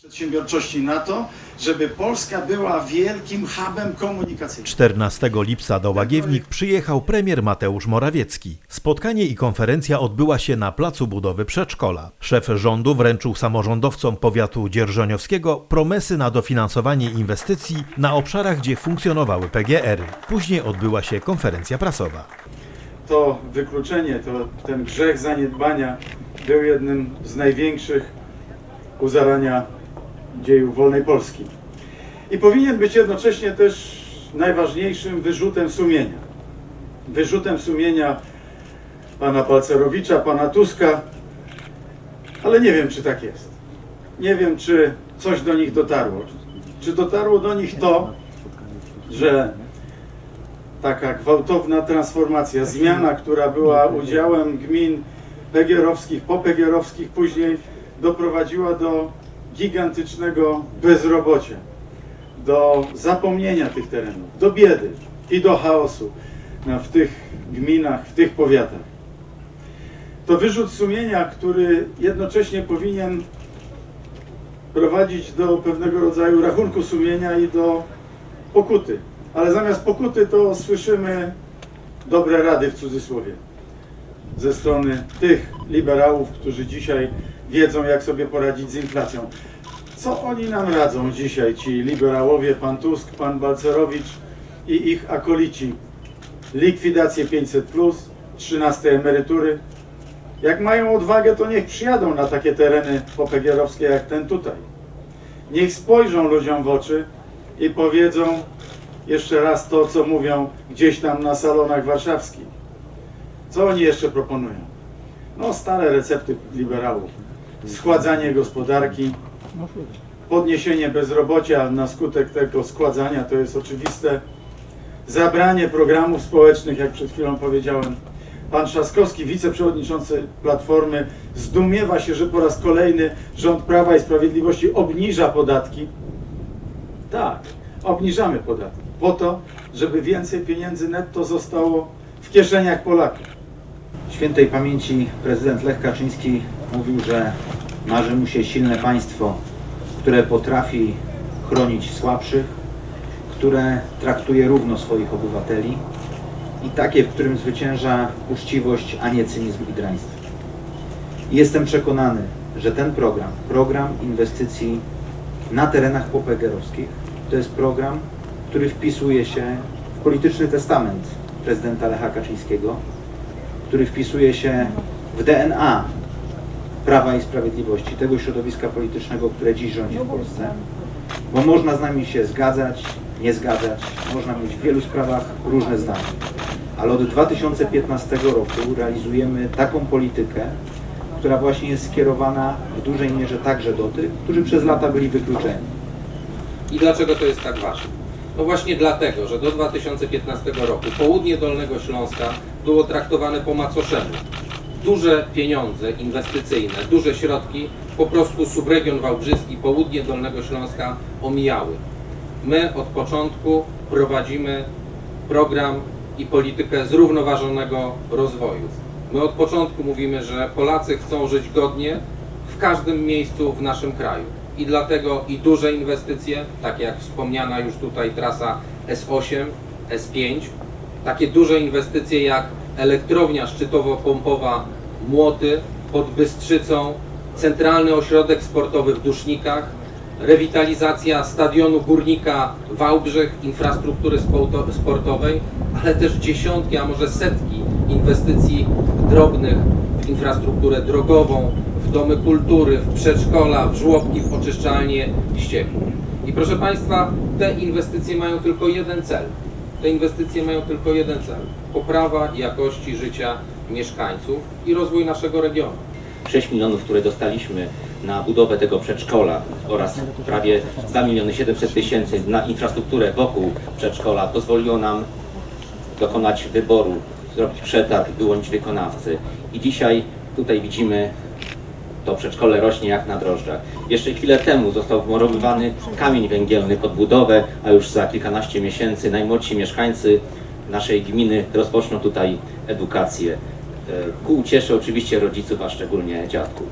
przedsiębiorczości na to, żeby Polska była wielkim hubem komunikacyjnym. 14 lipca do Łagiewnik przyjechał premier Mateusz Morawiecki. Spotkanie i konferencja odbyła się na placu budowy przedszkola. Szef rządu wręczył samorządowcom powiatu dzierżoniowskiego promesy na dofinansowanie inwestycji na obszarach, gdzie funkcjonowały PGR-y. Później odbyła się konferencja prasowa. To wykluczenie, to ten grzech zaniedbania był jednym z największych u zarania dziejów wolnej Polski. I powinien być jednocześnie też najważniejszym wyrzutem sumienia. Wyrzutem sumienia pana Palcerowicza, pana Tuska, ale nie wiem, czy tak jest. Nie wiem, czy coś do nich dotarło. Czy dotarło do nich to, że taka gwałtowna transformacja, zmiana, która była udziałem gmin pegierowskich, popegierowskich, później doprowadziła do gigantycznego bezrobocia, do zapomnienia tych terenów, do biedy i do chaosu w tych gminach, w tych powiatach. To wyrzut sumienia, który jednocześnie powinien prowadzić do pewnego rodzaju rachunku sumienia i do pokuty. Ale zamiast pokuty to słyszymy dobre rady w cudzysłowie ze strony tych liberałów, którzy dzisiaj wiedzą, jak sobie poradzić z inflacją. Co oni nam radzą dzisiaj, ci liberałowie, pan Tusk, pan Balcerowicz i ich akolici? Likwidację 500, 13 emerytury. Jak mają odwagę, to niech przyjadą na takie tereny popegierowskie jak ten tutaj. Niech spojrzą ludziom w oczy i powiedzą jeszcze raz to, co mówią gdzieś tam na salonach warszawskich. Co oni jeszcze proponują? No, stare recepty liberałów. Schładzanie gospodarki, podniesienie bezrobocia na skutek tego schładzania, to jest oczywiste. Zabranie programów społecznych, jak przed chwilą powiedziałem. Pan Trzaskowski, wiceprzewodniczący Platformy, zdumiewa się, że po raz kolejny rząd Prawa i Sprawiedliwości obniża podatki. Tak, obniżamy podatki po to, żeby więcej pieniędzy netto zostało w kieszeniach Polaków. Świętej pamięci prezydent Lech Kaczyński mówił, że marzy mu się silne państwo, które potrafi chronić słabszych, które traktuje równo swoich obywateli i takie, w którym zwycięża uczciwość, a nie cynizm i draństwo. Jestem przekonany, że ten program, program inwestycji na terenach popegerowskich, to jest program, który wpisuje się w polityczny testament prezydenta Lecha Kaczyńskiego, który wpisuje się w DNA Prawa i Sprawiedliwości, tego środowiska politycznego, które dziś rządzi w Polsce. Bo można z nami się zgadzać, nie zgadzać, można mieć w wielu sprawach różne zdania. Ale od 2015 roku realizujemy taką politykę, która właśnie jest skierowana w dużej mierze także do tych, którzy przez lata byli wykluczeni. I dlaczego to jest tak ważne? No właśnie dlatego, że do 2015 roku południe Dolnego Śląska było traktowane po macoszemu. Duże pieniądze inwestycyjne, duże środki po prostu subregion Wałbrzyski, południe Dolnego Śląska omijały. My od początku prowadzimy program i politykę zrównoważonego rozwoju. My od początku mówimy, że Polacy chcą żyć godnie w każdym miejscu w naszym kraju. I dlatego i duże inwestycje, takie jak wspomniana już tutaj trasa S8, S5, takie duże inwestycje jak elektrownia szczytowo-pompowa Młoty pod Bystrzycą, centralny ośrodek sportowy w Dusznikach, rewitalizacja stadionu Górnika Wałbrzych, infrastruktury spo- sportowej, ale też dziesiątki, a może setki inwestycji drobnych w infrastrukturę drogową, w domy kultury, w przedszkola, w żłobki, w oczyszczalnie ścieków. I proszę Państwa, te inwestycje mają tylko jeden cel. Te inwestycje mają tylko jeden cel. Poprawa jakości życia mieszkańców i rozwój naszego regionu. 6 milionów, które dostaliśmy na budowę tego przedszkola oraz prawie 2 miliony 700 tysięcy na infrastrukturę wokół przedszkola pozwoliło nam dokonać wyboru, zrobić przetarg, wyłonić wykonawcy. I dzisiaj tutaj widzimy to przedszkole rośnie jak na drożdżach. Jeszcze chwilę temu został wmurowywany kamień węgielny pod budowę, a już za kilkanaście miesięcy najmłodsi mieszkańcy naszej gminy rozpoczną tutaj edukację. E, Ku ucieszy oczywiście rodziców, a szczególnie dziadków.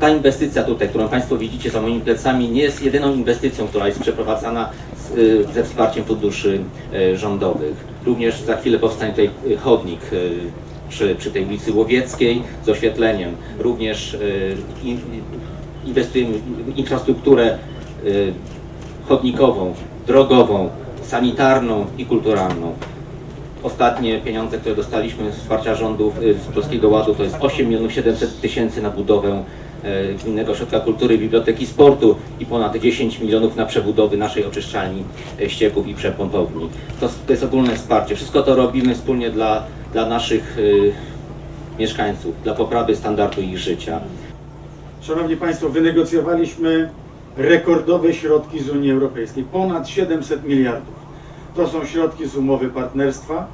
ta inwestycja tutaj, którą Państwo widzicie za moimi plecami, nie jest jedyną inwestycją, która jest przeprowadzana z, y, ze wsparciem funduszy y, rządowych. Również za chwilę powstanie tutaj chodnik przy, przy tej ulicy Łowieckiej z oświetleniem. Również y, in- inwestujemy w infrastrukturę y, chodnikową, drogową, sanitarną i kulturalną. Ostatnie pieniądze, które dostaliśmy z wsparcia rządów y, z Polskiego Ładu to jest 8 milionów 700 tysięcy na budowę Gminnego Ośrodka Kultury, Biblioteki Sportu i ponad 10 milionów na przebudowy naszej oczyszczalni ścieków i przepompowni. To, to jest ogólne wsparcie. Wszystko to robimy wspólnie dla, dla naszych y, mieszkańców, dla poprawy standardu ich życia. Szanowni Państwo, wynegocjowaliśmy rekordowe środki z Unii Europejskiej, ponad 700 miliardów. To są środki z umowy partnerstwa,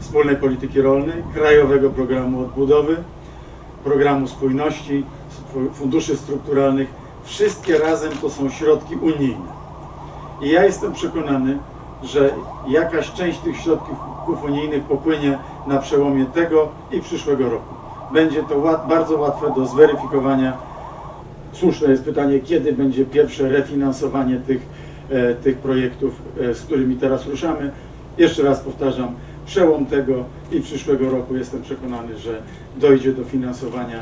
wspólnej polityki rolnej, Krajowego Programu Odbudowy, Programu Spójności, fu- funduszy strukturalnych. Wszystkie razem to są środki unijne. I ja jestem przekonany, że jakaś część tych środków unijnych popłynie na przełomie tego i przyszłego roku. Będzie to łat, bardzo łatwe do zweryfikowania. Słuszne jest pytanie, kiedy będzie pierwsze refinansowanie tych, e, tych projektów, e, z którymi teraz ruszamy. Jeszcze raz powtarzam, przełom tego i przyszłego roku jestem przekonany, że dojdzie do finansowania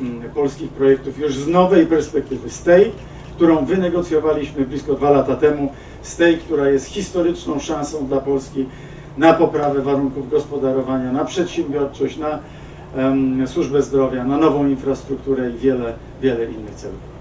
mm, polskich projektów już z nowej perspektywy, z tej, którą wynegocjowaliśmy blisko dwa lata temu, z tej, która jest historyczną szansą dla Polski na poprawę warunków gospodarowania, na przedsiębiorczość, na em, służbę zdrowia, na nową infrastrukturę i wiele, wiele innych celów.